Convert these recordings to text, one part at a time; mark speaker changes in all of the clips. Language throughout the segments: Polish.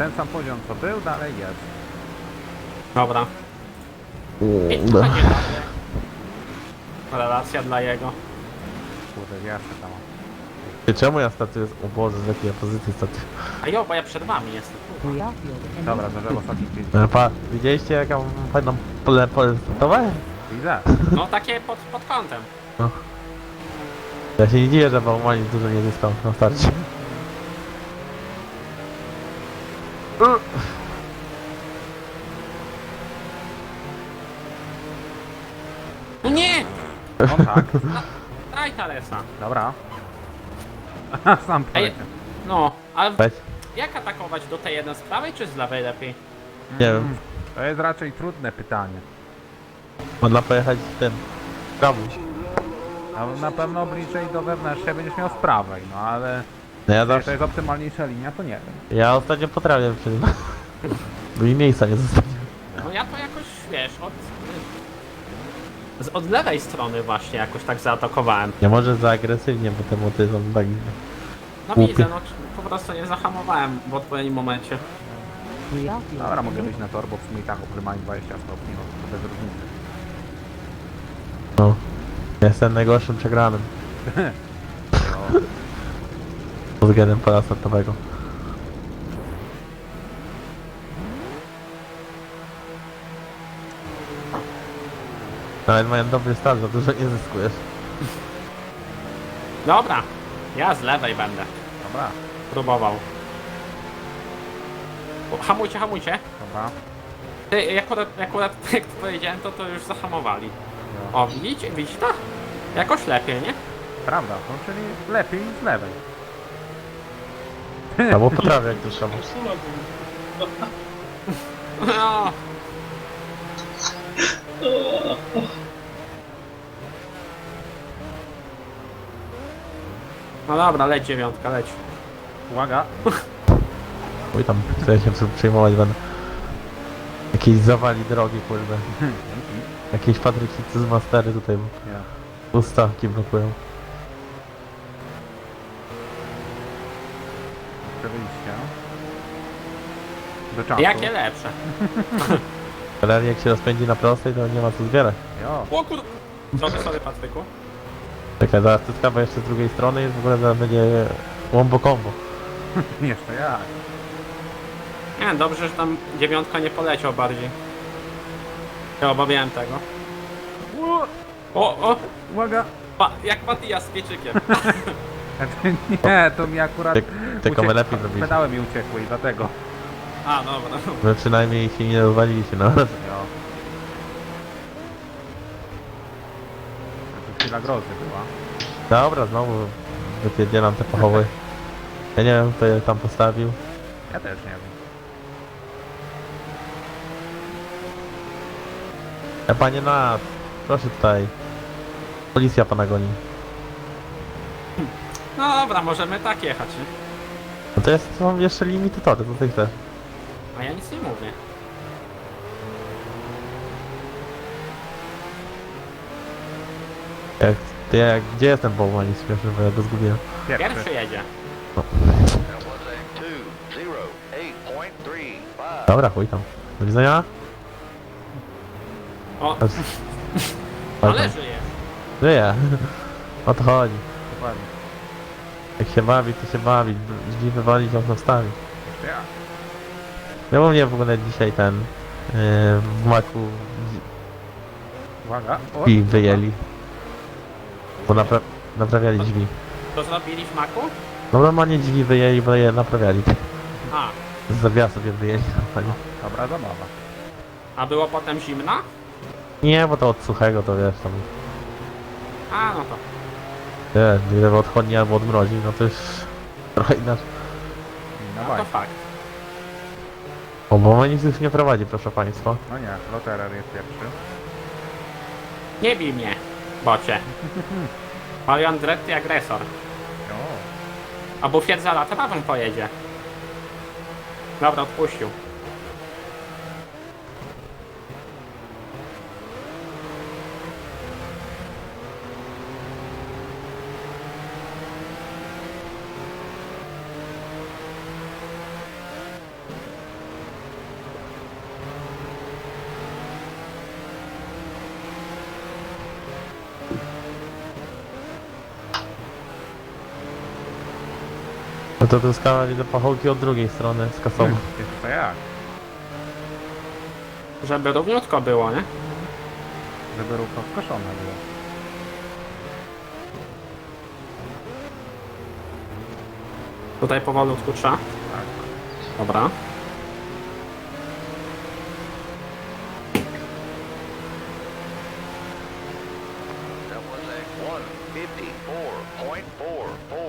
Speaker 1: ten sam poziom co był, dalej jest.
Speaker 2: Dobra. I to
Speaker 3: No.
Speaker 2: będzie dobre. Relacja dla jego.
Speaker 1: Kurde, ja się tam.
Speaker 3: Ty, Czemu ja statuję? O Boże, z jakiej ja pozycji statuję?
Speaker 2: A jo, bo ja przed wami jestem.
Speaker 1: Dobra, zdążyłem ostatni film.
Speaker 3: E, Pa, widzieliście jak ja mam fajną pole pole statowe?
Speaker 1: Widzę.
Speaker 2: No takie pod, pod kątem.
Speaker 3: Ja się nie dziwię, że Bałmanin dużo nie zyskał na starcie.
Speaker 1: Kontakt.
Speaker 2: Daj Talesa.
Speaker 1: Dobra. Sam
Speaker 2: Ej,
Speaker 1: poleciał.
Speaker 2: no, ale
Speaker 3: Weź.
Speaker 2: jak atakować do tej jeden z prawej czy z lewej lepiej?
Speaker 3: Nie
Speaker 1: Mm,
Speaker 3: wiem,
Speaker 1: To jest raczej trudne pytanie.
Speaker 3: można pojechać tym. Krabuś.
Speaker 1: A na pewno bliżej do wewnętrznej będziesz miał z prawej, no ale
Speaker 3: No ja
Speaker 1: czy to
Speaker 3: zawsze,
Speaker 1: jest optymalniejsza linia, to nie wiem.
Speaker 3: ja ostatnio potrafię przy tym. Bo mi miejsca nie zostawiłem.
Speaker 2: No ja to jakoś, wiesz, od... Z, od lewej strony właśnie jakoś tak zaatakowałem.
Speaker 3: Nie może za agresywnie, bo te moty są tak...
Speaker 2: No widzę, no po prostu nie zahamowałem w odpowiednim momencie.
Speaker 1: Dobra, mogę być na tor, bo w sumie i tak optymalnie 20 stopni, no to bez różnicy.
Speaker 3: No. Jestem najgorszym przegranym.
Speaker 1: No,
Speaker 3: Pod względem pola startowego. Nawet mają dobry start, za dużo nie zyskujesz.
Speaker 2: Dobra, ja z lewej będę
Speaker 1: dobra,
Speaker 2: próbował. O, hamujcie, hamujcie.
Speaker 1: dobra.
Speaker 2: Ty, jak akurat, jak akurat jak to powiedziałem, to to już zahamowali.
Speaker 1: No.
Speaker 2: O, widzicie, widzicie to? Jakoś lepiej, nie?
Speaker 1: Prawda, no czyli lepiej z lewej.
Speaker 3: Albo potrafię jak trzeba.
Speaker 2: No, no dobra, leć dziewiątka, leć.
Speaker 1: Uwaga.
Speaker 3: Oj tam, chcę się przyjmować będę. Jakieś zawali drogi, kurde. Jakieś Patrykicy z Mastery tutaj
Speaker 1: Nie.
Speaker 3: ustawki blokują.
Speaker 1: Wyjście. Do czasu.
Speaker 2: Jakie lepsze?
Speaker 3: Ale jak się rozpędzi na prostej, to nie ma co zbierać.
Speaker 1: Jo.
Speaker 2: O kur... Zrobię sobie Patryku.
Speaker 3: Czekaj, zaraz to skawa jeszcze z drugiej strony i w ogóle zaraz będzie łombo combo.
Speaker 1: Jeszcze jak.
Speaker 2: Nie, dobrze, że tam dziewiątka nie poleciał bardziej. Ja obawiałem tego. O, o,
Speaker 1: Uwaga.
Speaker 2: pa, jak Matias z pieczykiem.
Speaker 1: Nie, to mi akurat
Speaker 3: Ty, tylko my lepiej zrobiliśmy.
Speaker 1: Pedały mi uciekły i dlatego.
Speaker 2: A, dobra.
Speaker 3: My przynajmniej się nie rozwaliliśmy, no.
Speaker 1: Jo. To chwila grozy była.
Speaker 3: Dobra, znowu wypierdzielam te pochowy. Ja nie wiem, kto je tam postawił.
Speaker 1: Ja też nie wiem.
Speaker 3: Ja panie na, proszę tutaj. Policja pana goni.
Speaker 2: No dobra, możemy tak jechać, nie?
Speaker 3: No to jest, są jeszcze limity tory, co ty chcesz?
Speaker 2: A ja nic nie mówię.
Speaker 3: Jak, ty, jak, gdzie jest ten bałwanik śmieszny, bo ja go zgubiłem.
Speaker 1: Pierwszy.
Speaker 2: Pierwszy jedzie.
Speaker 4: That was a two zero eight point three five.
Speaker 3: Dobra, chuj tam. Do widzenia.
Speaker 2: O,
Speaker 3: Chodź
Speaker 2: ale
Speaker 3: tam.
Speaker 2: żyje.
Speaker 3: Żyje. O to chodzi.
Speaker 1: Dokładnie.
Speaker 3: Jak się bawi, to się bawi. Drzwi wywalić, okno wstawić.
Speaker 1: Ja.
Speaker 3: Ja u mnie w ogóle dzisiaj ten yy, w maku
Speaker 1: Uwaga. O,
Speaker 3: drzwi wyjęli. Bo napra naprawiali drzwi.
Speaker 2: To zrobili w maku?
Speaker 3: No normalnie drzwi wyjęli, bo je naprawiali.
Speaker 2: A,
Speaker 3: Z zawiasów je wyjęli. normalnie.
Speaker 1: Dobra zabawa.
Speaker 2: a było potem zimna?
Speaker 3: Nie, bo to od suchego to wiesz tam.
Speaker 2: A, no to.
Speaker 3: Nie, gdyby odchodni albo odmrozi, no to już trochę inaczej.
Speaker 1: No
Speaker 2: No to fakt.
Speaker 3: O, bo nic już nie prowadzi, proszę państwa.
Speaker 1: No nie, Loterer jest pierwszy.
Speaker 2: Nie bij mnie, bocie. Mario Andretti agresor.
Speaker 1: Jo.
Speaker 2: A bufiet za latrawą pojedzie. Dobra, odpuścił.
Speaker 3: to ten skaner do pachołki od drugiej strony
Speaker 1: skasował. To jak?
Speaker 2: Żeby równiutko było, nie?
Speaker 1: Żeby rupa wkoszona była.
Speaker 2: Tutaj powolutku trzeba.
Speaker 1: Tak.
Speaker 2: Dobra.
Speaker 4: 154.44.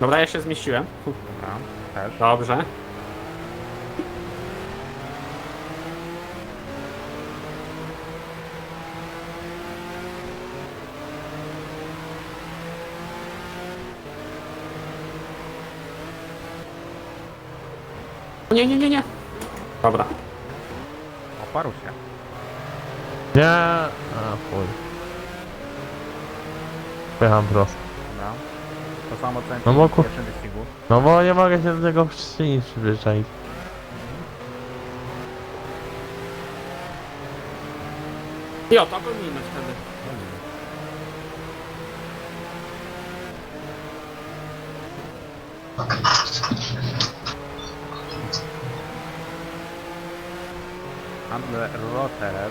Speaker 2: Dobra, ja się zmieściłem.
Speaker 1: Dobra, też.
Speaker 2: Dobrze. Nie, nie, nie, nie. Dobra.
Speaker 1: Oparł się.
Speaker 3: Nie! A, chuj. Pojechałem prosto. No bo
Speaker 1: w
Speaker 3: ku-
Speaker 1: pierwszym wyścigu.
Speaker 3: No bo nie mogę się do tego przyczynić przyzwyczaić.
Speaker 2: I o, to go minąć wtedy.
Speaker 1: Handler Roterer.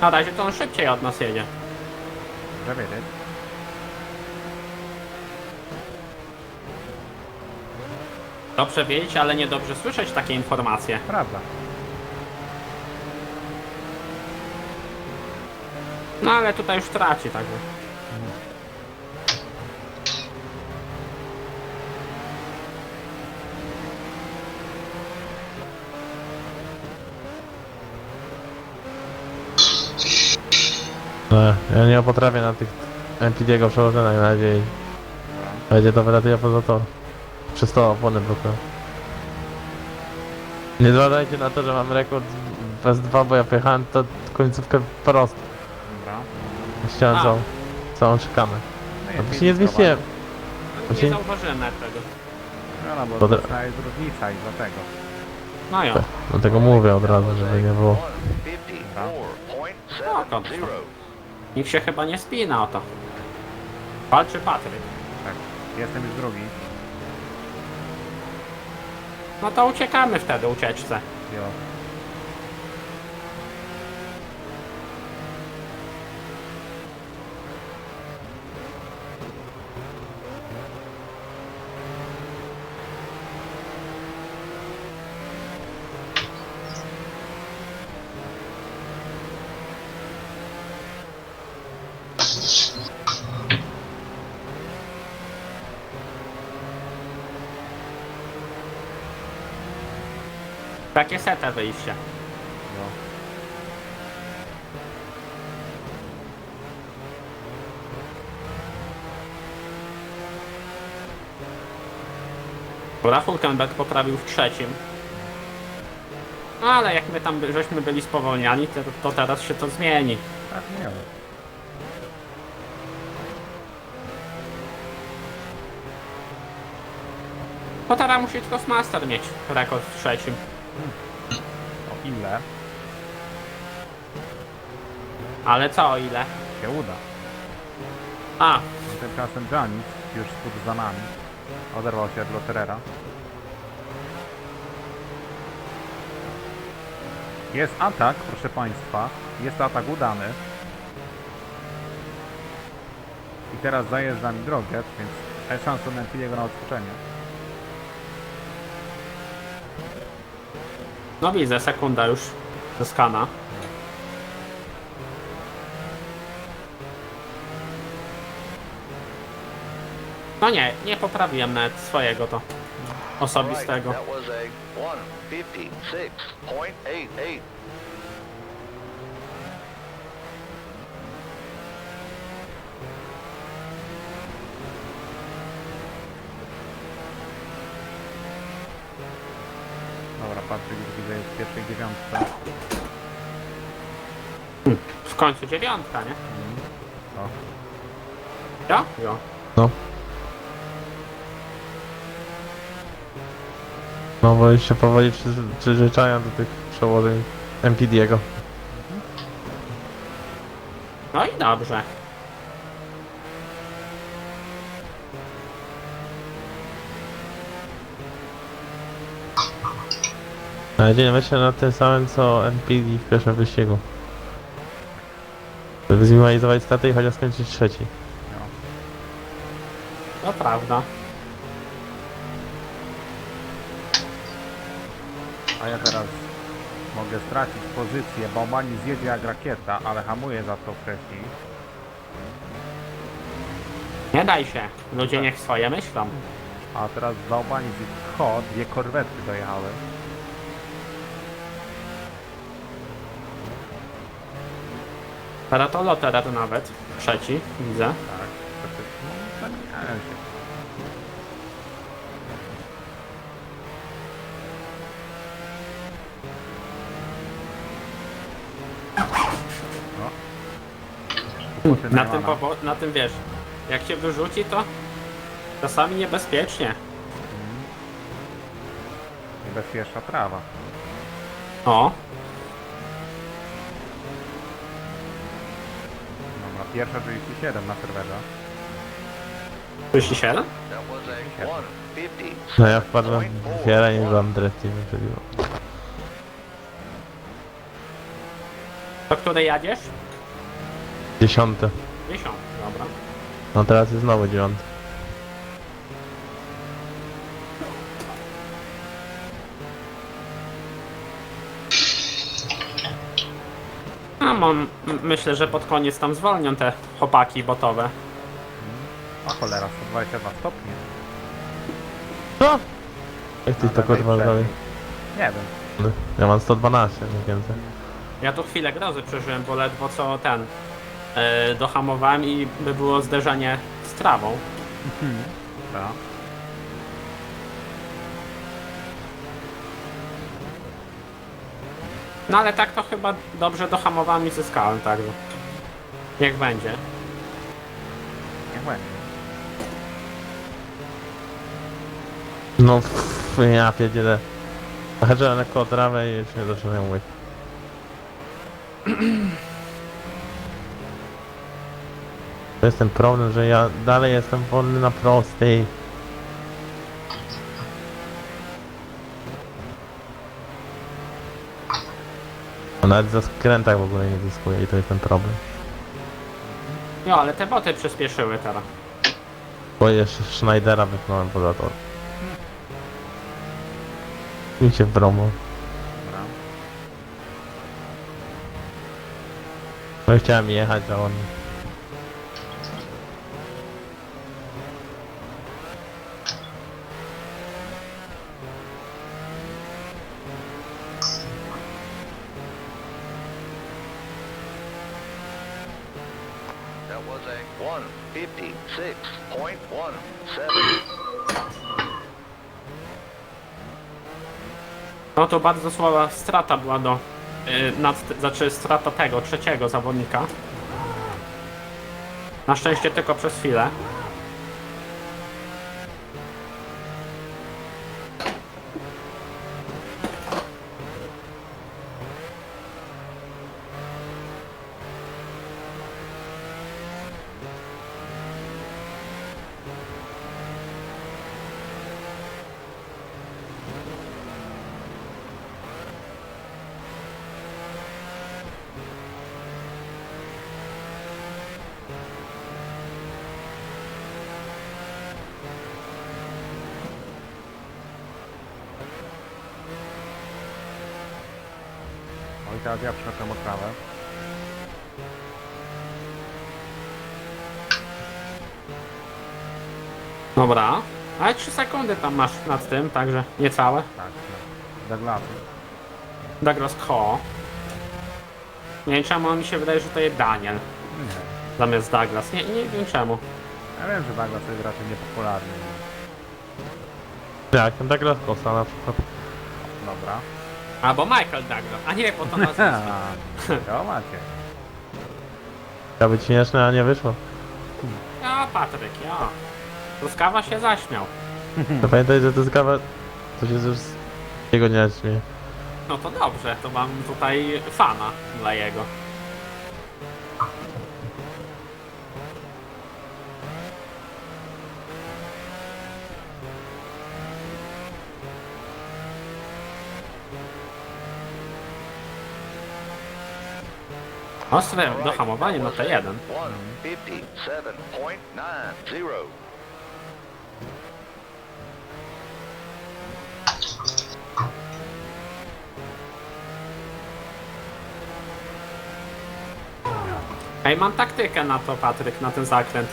Speaker 2: Na razie to on szybciej od nas jedzie.
Speaker 1: Dobrze wiedzieć.
Speaker 2: Dobrze wiedzieć, ale nie dobrze słyszeć takie informacje.
Speaker 1: Prawda.
Speaker 2: No ale tutaj już traci, także.
Speaker 3: Nie, ja nie potrafię na tych MPD-go przełożeniach na razie i
Speaker 1: Dobra.
Speaker 3: będzie to wylatuje poza tor. Przez to opony blokują. Nie zważajcie na to, że mam rekord w S2, bo ja pojechałem to końcówkę prosto.
Speaker 1: Dobra.
Speaker 3: Chciałem
Speaker 2: A.
Speaker 3: całą, całą szykanę.
Speaker 1: No
Speaker 3: No to
Speaker 1: jest
Speaker 3: się nie zmieściłem.
Speaker 2: No, nie zauważyłem nawet tego.
Speaker 1: No, no bo
Speaker 3: To
Speaker 1: to jest różnica i dlatego.
Speaker 2: No jo.
Speaker 3: Dlatego mówię od razu, żeby nie było.
Speaker 4: Zero.
Speaker 2: Nikt się chyba nie spina o to. Walczy Patryk.
Speaker 1: Tak. Jestem już drugi.
Speaker 2: No to uciekamy wtedy ucieczce.
Speaker 1: Jo.
Speaker 2: Takie sete wyjście.
Speaker 1: Jo.
Speaker 2: Dobra, Fulkenberg poprawił w trzecim. No ale jak my tam by- żeśmy byli spowolniani, to, to teraz się to zmieni.
Speaker 1: Tak nie wiem.
Speaker 2: Bo teraz musi tylko Master mieć rekord w trzecim.
Speaker 1: Ile
Speaker 2: Ale co o ile?
Speaker 1: się uda.
Speaker 2: A,
Speaker 1: Tymczasem Janis już spód za nami. Oderwał się od Loterera. Jest atak, proszę Państwa. Jest atak udany. I teraz zajeżdża mi drogę, więc szansa na jego na odskoczenie.
Speaker 2: No widzę, sekunda już do skana. No nie, nie poprawiłem nawet swojego to osobistego.
Speaker 4: That was a one fifty-six point eight eight.
Speaker 1: Dobra, Patryk już widzę jest w pierwszej dziewiątce.
Speaker 2: W końcu dziewiątka, nie?
Speaker 1: O,
Speaker 2: Jo? Jo.
Speaker 3: No. No bo już się powoli przyz- przyzwyczają do tych przełożeń MPD-go.
Speaker 2: No i dobrze.
Speaker 3: Na nadzieję myślę na tym samym co NPD w pierwszym wyścigu. Żeby zminimalizować straty i chociaż skończyć trzeci.
Speaker 1: No.
Speaker 2: To prawda.
Speaker 1: A ja teraz mogę stracić pozycję, bo Mani zjedzie jak rakieta, ale hamuje za to wcześniej.
Speaker 2: Nie daj się. Ludzie niech swoje myślą.
Speaker 1: A teraz za Albanii Ho, dwie korwety dojechały.
Speaker 2: Paratolo teraz nawet. Trzeci, widzę.
Speaker 1: Tak, no. No.
Speaker 2: Na tym, powo- na tym wiesz, jak się wyrzuci to czasami niebezpiecznie.
Speaker 1: Niebezpieczna trawa.
Speaker 2: O,
Speaker 1: Dobra, pierwsza 37 na serwerze.
Speaker 2: 37?
Speaker 4: That was a 150.
Speaker 3: No ja wpadłem w wiele niż Andretti wyprzedziło.
Speaker 2: Do której jadziesz?
Speaker 3: Dziesiąte.
Speaker 2: 10, dobra.
Speaker 3: No teraz jest znowu dziewiąty.
Speaker 2: A mam, myślę, że pod koniec tam zwolnią te chłopaki botowe.
Speaker 1: A cholera, 122 stopnie.
Speaker 3: Co? Jak ty
Speaker 1: przedniej.
Speaker 3: zrobił?
Speaker 1: Nie wiem.
Speaker 3: Ja mam 112 mniej więcej.
Speaker 2: Ja tu chwilę grozy przeżyłem, bo ledwo co ten yy, dohamowałem i by było zderzenie z trawą.
Speaker 1: Dobra.
Speaker 2: No ale tak to chyba dobrze dohamowałem i zyskałem, także. Jak będzie.
Speaker 1: Niech będzie.
Speaker 3: No pff, ja pierdzielę. Lekko o trawę i już nie zacząłem łyk. To jest ten problem, że ja dalej jestem wolny na prostej. Nawet za skrętach w ogóle nie zyskuję i to jest ten problem.
Speaker 2: No ale te boty przyspieszyły teraz.
Speaker 3: Bo jeszcze Schneidera wypchnąłem poza tor. Mi się bromo.
Speaker 1: Dobra.
Speaker 3: No chciałem jechać, a on...
Speaker 2: No to bardzo słaba strata była do. Yy, nad, znaczy strata tego trzeciego zawodnika. Na szczęście tylko przez chwilę.
Speaker 1: Oj, teraz ja przeszedłem o trawę.
Speaker 2: Dobra. Ale 3 sekundy tam masz nad tym, także niecałe.
Speaker 1: Tak, no. Douglasy.
Speaker 2: Douglas Ko. Nie wiem czemu mi się wydaje, że to jest Daniel
Speaker 1: Nie.
Speaker 2: zamiast Douglas. Nie, nie wiem czemu.
Speaker 1: Ja wiem, że Douglas jest raczej niepopularny.
Speaker 3: Jak, ten Douglas Costa na przykład.
Speaker 1: Dobra.
Speaker 2: Albo Michael Douglas. A nie, bo to nazwisko.
Speaker 1: To macie.
Speaker 3: Chciał być śmieszne, a nie wyszło.
Speaker 2: Ja, Patryk, ja. Truskawa się zaśmiał.
Speaker 3: To pamiętaj, że to jest kawa... To się już z jego nie śmieje.
Speaker 2: No to dobrze, to mam tutaj fana dla jego. Ostre
Speaker 4: right,
Speaker 2: dohamowanie na
Speaker 4: was
Speaker 2: T1.
Speaker 4: a 157.90.
Speaker 2: Ej, mam taktykę na to, Patryk, na ten zakręt.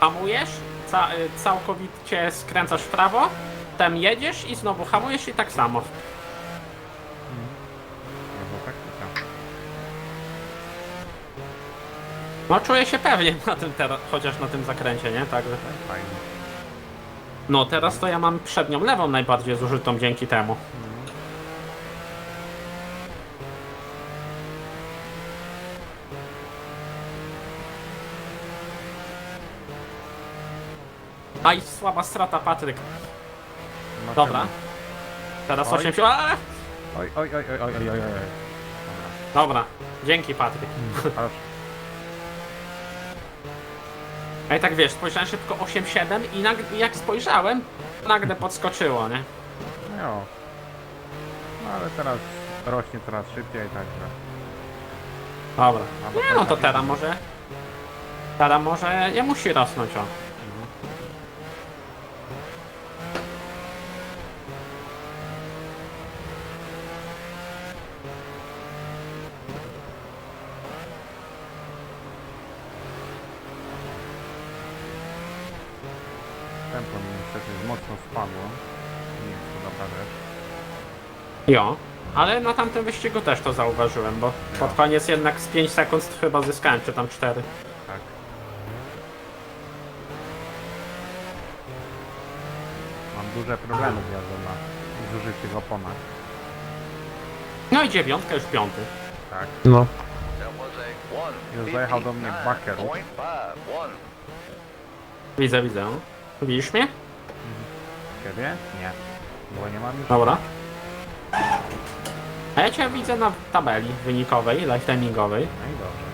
Speaker 2: Hamujesz, ca y, całkowicie skręcasz w prawo, tam jedziesz i znowu hamujesz i tak samo.
Speaker 1: No bo taktyka.
Speaker 2: No czuję się pewnie na tym teraz, chociaż na tym zakręcie, nie? Także.
Speaker 1: Fajnie.
Speaker 2: No teraz to ja mam przednią lewą najbardziej zużytą dzięki temu. Aj, słaba strata, Patryk.
Speaker 1: No
Speaker 2: Dobra. Teraz
Speaker 1: Oj.
Speaker 2: 80. Aaa!
Speaker 1: Oj, oj, oj, oj, oj, oj, oj, oj.
Speaker 2: Dobra, dzięki Patryk.
Speaker 1: Dobra. Aż
Speaker 2: Ej, tak wiesz, spojrzałem szybko 8-7 i jak spojrzałem, nagle podskoczyło, nie?
Speaker 1: No. No ale teraz rośnie coraz szybciej, także.
Speaker 2: Dobra.
Speaker 1: A, bo
Speaker 2: Nie no to teraz może... Teraz może nie musi rosnąć, o.
Speaker 1: Tempo mi niestety mocno spadło. Nie jest to dobra rzecz.
Speaker 2: Jo. Ale na tamtym wyścigu też to zauważyłem, bo pod koniec jednak z 5 sekund chyba zyskałem, czy tam 4.
Speaker 1: Tak. Mam duże problemy z jazdą na zużytych oponach.
Speaker 2: No i dziewiątka już piąty.
Speaker 1: Tak.
Speaker 3: No.
Speaker 1: Już zajechał do mnie Baker.
Speaker 4: 159.51.
Speaker 2: Widzę, widzę. Widzisz mnie?
Speaker 1: Ciebie? Nie. Bo nie mam już.
Speaker 2: Dobra. A ja cię widzę na tabeli wynikowej, lifetimingowej.
Speaker 1: No i dobrze.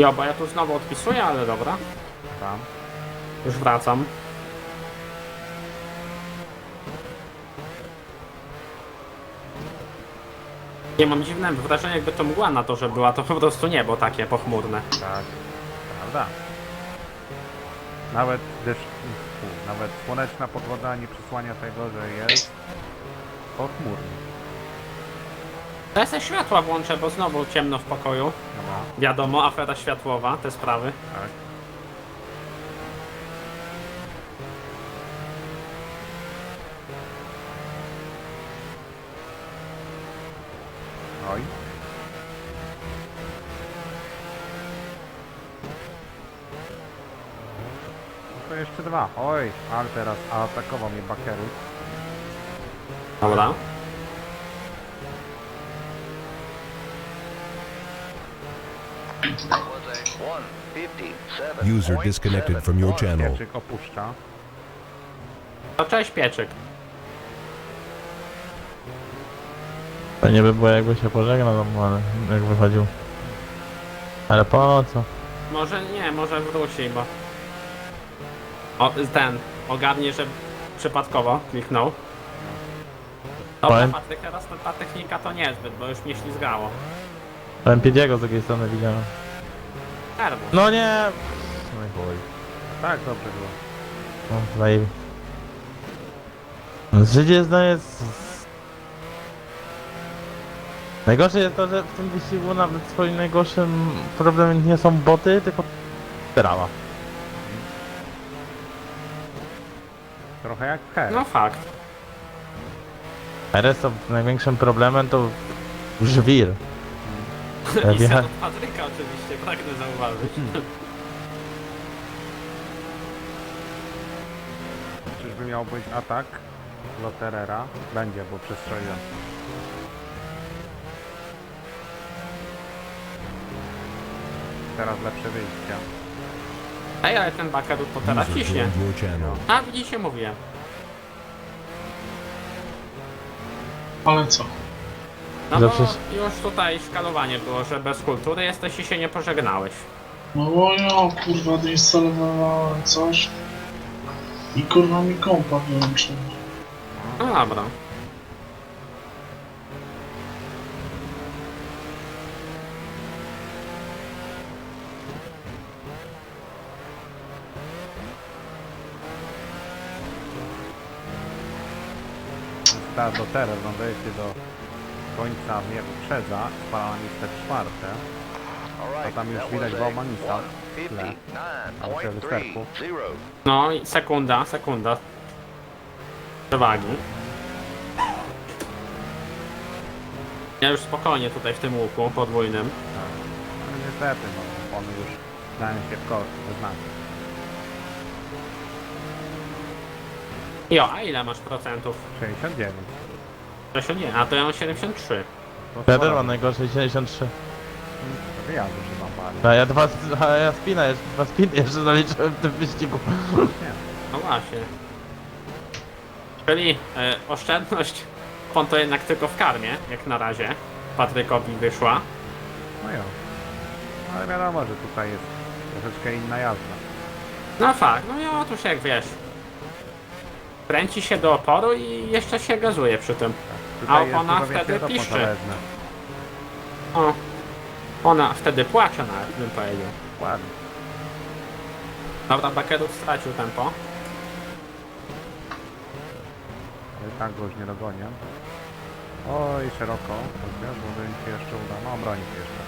Speaker 2: Jo, bo ja tu znowu odpisuję, ale dobra.
Speaker 1: Tam.
Speaker 2: Już wracam. Nie mam dziwne wrażenie, jakby to mgła na to, że była to po prostu niebo takie pochmurne.
Speaker 1: Tak. Prawda. Nawet deszcz, nawet słoneczna pogoda nie przysłania tego, że jest pochmurnie.
Speaker 2: Ja se światła włączę, bo znowu ciemno w pokoju.
Speaker 1: No,
Speaker 2: Wiadomo, afera światłowa, te sprawy.
Speaker 1: tak. Oj. No to jeszcze dwa. Oj, ale teraz atakował mnie Bakeru.
Speaker 2: Dobra.
Speaker 4: That was a 157.77.
Speaker 5: User disconnected from your channel.
Speaker 1: Pieczyk opuszcza.
Speaker 2: To cześć pieczyk.
Speaker 3: Fajnie by było jakby się pożegnał, no, ale jak wychodził. Ale po co?
Speaker 2: Może nie, może wróci, bo... O, ten, ogarnie, że przypadkowo kliknął. Dobra,
Speaker 3: Powiem-
Speaker 2: Patryk, teraz ta, ta technika to niezbyt, bo już mnie ślizgało.
Speaker 3: Lempidiego z drugiej strony widziałem. No nie! No i chuj.
Speaker 1: Tak, dobrze było.
Speaker 3: No, zajebi. No, Życie zdaje z... Najgorsze jest to, że w tym wyścigu nawet swoim najgorszym problemem nie są boty, tylko trawa.
Speaker 1: Trochę jak her.
Speaker 2: No fakt.
Speaker 3: RS to największym problemem to żwir.
Speaker 2: I
Speaker 3: Wjecha...
Speaker 2: Patryka oczywiście, pragnę zauważyć. Hmm.
Speaker 1: Czyżby miał być atak Loterera? Będzie, bo przestrzeliłem. Teraz lepsze wyjście.
Speaker 2: Ej, ale ten baker to teraz ciśnie. A, widzicie, mówiłem.
Speaker 6: Ale co?
Speaker 2: No bo
Speaker 3: Zawsze-
Speaker 2: już tutaj szkalowanie było, że bez kultury jesteś i się nie pożegnałeś.
Speaker 6: No bo ja kurwa deinstalowałem coś i kurwa mi kompa wyłączył.
Speaker 2: No dobra.
Speaker 1: Start Loterer, no dojecie do końca mnie wyprzedza. Spala na miejsce czwarte. A tam już widać Baumanisa. Tle.
Speaker 4: 159.30.
Speaker 2: No i sekunda, sekunda. Przewagi. Ja już spokojnie tutaj w tym łuku podwójnym.
Speaker 1: No niestety, no one już dają się w kość, wyznaczyć.
Speaker 2: Jo, a ile masz procentów?
Speaker 1: 69.
Speaker 2: Zresztą nie, a to ja mam 73.
Speaker 1: To
Speaker 3: Feder
Speaker 1: sporo.
Speaker 3: ma najgorsze 73.
Speaker 1: To ja używam bardzo.
Speaker 3: A ja dwa, a ja spina jeszcze, dwa spiny jeszcze zaliczyłem w tym wyścigu.
Speaker 2: No właśnie. Czyli e, oszczędność on to jednak tylko w karmie, jak na razie. Patrykowi wyszła.
Speaker 1: No jo. Ale wiadomo, że tutaj jest troszeczkę inna jazda.
Speaker 2: No fakt, no i otóż jak wiesz. Kręci się do oporu i jeszcze się gazuje przy tym.
Speaker 1: Tutaj
Speaker 2: A
Speaker 1: jest
Speaker 2: ona
Speaker 1: chyba
Speaker 2: wtedy piszczy.
Speaker 1: zależne.
Speaker 2: O. Ona wtedy płacze nawet, bym powiedział.
Speaker 1: Ładnie.
Speaker 2: Dobra, Bakerut stracił tempo.
Speaker 1: Ale tak go już nie dogonię. Oj, szeroko. Chociaż może mi się jeszcze uda. No, broni się jeszcze.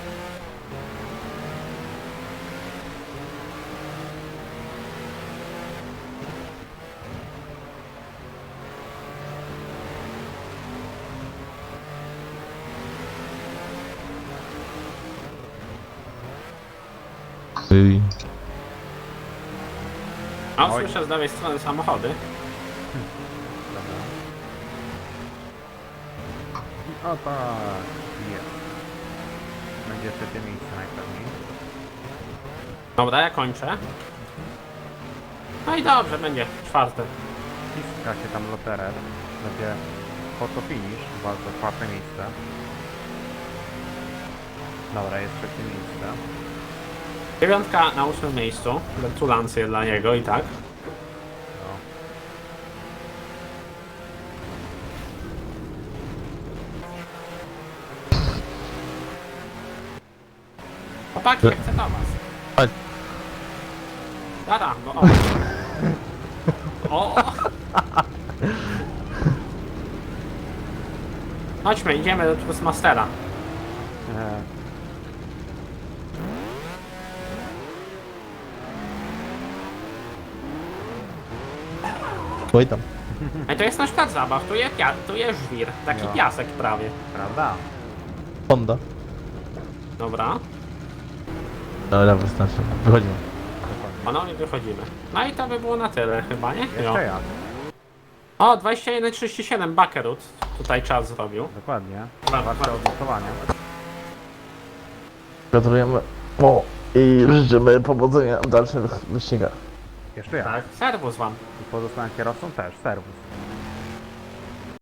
Speaker 2: Z lewej strony samochody.
Speaker 1: O tak. Jest. Będzie trzecie miejsce najpewniej.
Speaker 2: Dobra, ja kończę. No i dobrze, będzie czwarte.
Speaker 1: Ściska się tam loterer. Będzie foto finish. Walka o czwarte miejsce. Dobra, jest trzecie miejsce.
Speaker 2: Dziewiątka na ósmym miejscu. Gratulacje dla niego i tak. Chcę do was.
Speaker 3: Chodź.
Speaker 2: Dara, no o. O! Chodźmy, idziemy do Trustmastera.
Speaker 1: E,
Speaker 3: Oj tam.
Speaker 2: Ej, to jest nasz plac zabaw, tu jest, pia- tu jest żwir, taki
Speaker 1: No.
Speaker 2: piasek prawie.
Speaker 1: prawda?
Speaker 3: Honda.
Speaker 2: Dobra,
Speaker 3: Dobra, wystarczy. Wychodzimy.
Speaker 1: Dokładnie.
Speaker 2: panowie wychodzimy. No i to by było na tyle chyba, nie?
Speaker 1: Jeszcze jak?
Speaker 2: O, 21.37 Bakerut tutaj czas zrobił.
Speaker 1: Dokładnie.
Speaker 2: Bardzo,
Speaker 1: Wasze
Speaker 2: bardzo.
Speaker 1: odnotowania.
Speaker 3: Gratulujemy. O, i życzymy powodzenia w dalszych wyścigach.
Speaker 1: Jeszcze jak?
Speaker 2: Tak, serwus wam.
Speaker 1: I pozostałym kierowcom też, serwis.